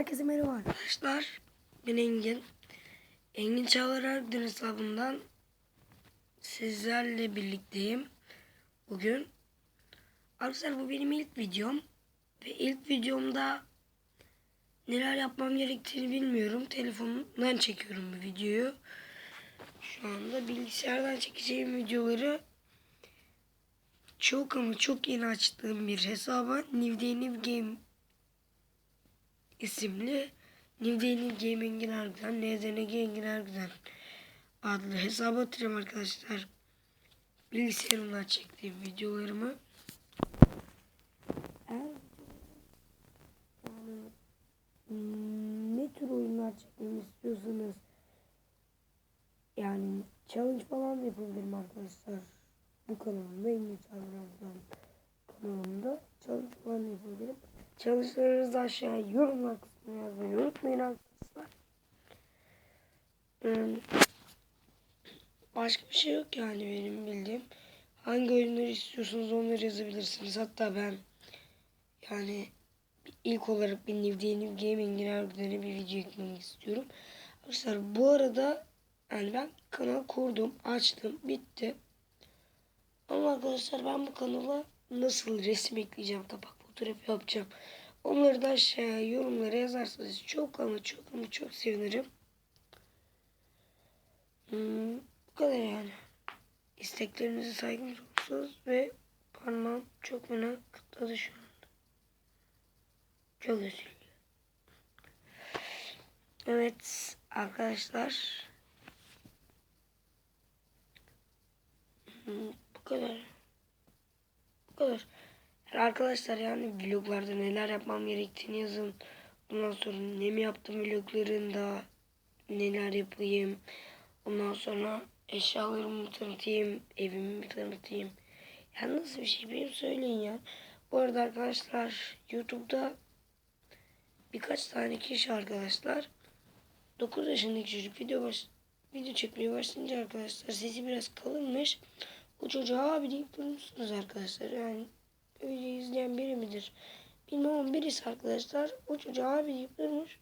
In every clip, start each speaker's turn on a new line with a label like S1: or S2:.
S1: Herkese merhaba arkadaşlar. Ben Engin. Engin Çağlar Ergün hesabından sizlerle birlikteyim. Bugün. Arkadaşlar bu benim ilk videom. Ve ilk videomda neler yapmam gerektiğini bilmiyorum. Telefonumdan çekiyorum bu videoyu. Şu anda bilgisayardan çekeceğim videoları çok ama çok yeni açtığım bir hesaba New Day New Game isimli New Game Engin Ergüden, NZNG Engin Ergüden adlı hesaba atacağım arkadaşlar. Bilgisayarımdan çektiğim videolarımı. Ne tür oyunlar çekmemi istiyorsanız yani challenge falan da yapabilirim arkadaşlar. Bu kanalımda Engin Çağlar kanalımda challenge falan da yapabilirim. Challenge'larınızı aşağıya yorumlar kısmına yazmayı unutmayın arkadaşlar. Hmm, Başka bir şey yok yani benim bildiğim. Hangi oyunları istiyorsanız onları yazabilirsiniz. Hatta ben yani ilk olarak bir New Day New Gaming'in harbiden bir video eklemek istiyorum. Arkadaşlar bu arada yani ben kanal kurdum, açtım, bitti. Ama arkadaşlar ben bu kanala nasıl resim ekleyeceğim, tabak fotoğraf yapacağım. Onları da aşağıya yorumlara yazarsanız çok ama çok ama çok sevinirim. Hmm, bu kadar yani. İsteklerinize saygım sonsuz ve parmağım çok fena kıtladı şu anda. Çok üzüldüm. Evet arkadaşlar. Hmm, bu kadar. Kadar. Arkadaşlar yani vloglarda neler yapmam gerektiğini yazın. Ondan sonra ne mi yaptım vloglarında neler yapayım. Ondan sonra eşyalarımı tanıtayım, evimi tanıtayım. Yani nasıl bir şey benim söyleyin ya. Bu arada arkadaşlar YouTube'da birkaç tane kişi arkadaşlar 9 yaşındaki çocuk video baş, video çekmeye başlayınca arkadaşlar sesi biraz kalınmış. O çocuğa abi deyip durmuşsunuz arkadaşlar. Yani öyle izleyen biri midir? Bilmem ama birisi arkadaşlar o çocuğa abi deyip durmuş.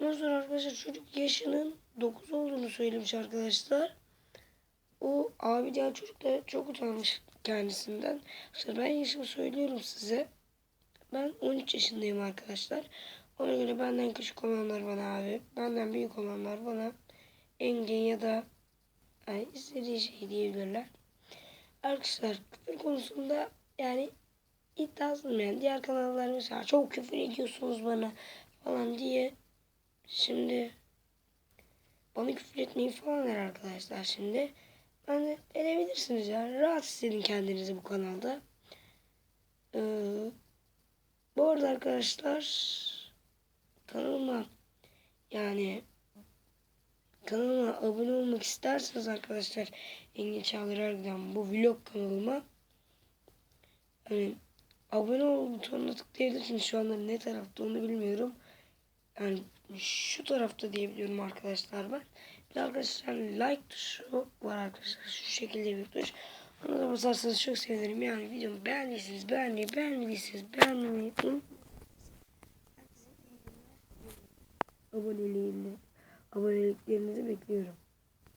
S1: Ondan sonra arkadaşlar çocuk yaşının 9 olduğunu söylemiş arkadaşlar. O abi diyen çocuk da çok utanmış kendisinden. İşte ben yaşımı söylüyorum size. Ben 13 yaşındayım arkadaşlar. Ona göre benden küçük olanlar bana abi. Benden büyük olanlar bana Engin ya da yani istediği şey diyebilirler. Arkadaşlar küfür konusunda yani iddiasızım yani. Diğer kanallar mesela çok küfür ediyorsunuz bana falan diye. Şimdi bana küfür etmeyin falan der arkadaşlar şimdi. Ben de edebilirsiniz yani. Rahat hissedin kendinizi bu kanalda. Ee, bu arada arkadaşlar kanalıma yani kanalıma abone olmak isterseniz arkadaşlar Engin Çağlar Ergüden bu vlog kanalıma hani abone ol butonuna tıklayabilirsiniz. Şu anda ne tarafta onu bilmiyorum. Yani şu tarafta diyebiliyorum arkadaşlar ben. Bir arkadaşlar like tuşu var arkadaşlar. Şu şekilde bir tuş. Ona da basarsanız çok sevinirim. Yani videomu beğendiyseniz beğenmeyi, beğenmediyseniz beğenmeyi unutmayın. Aboneliklerinizi bekliyorum.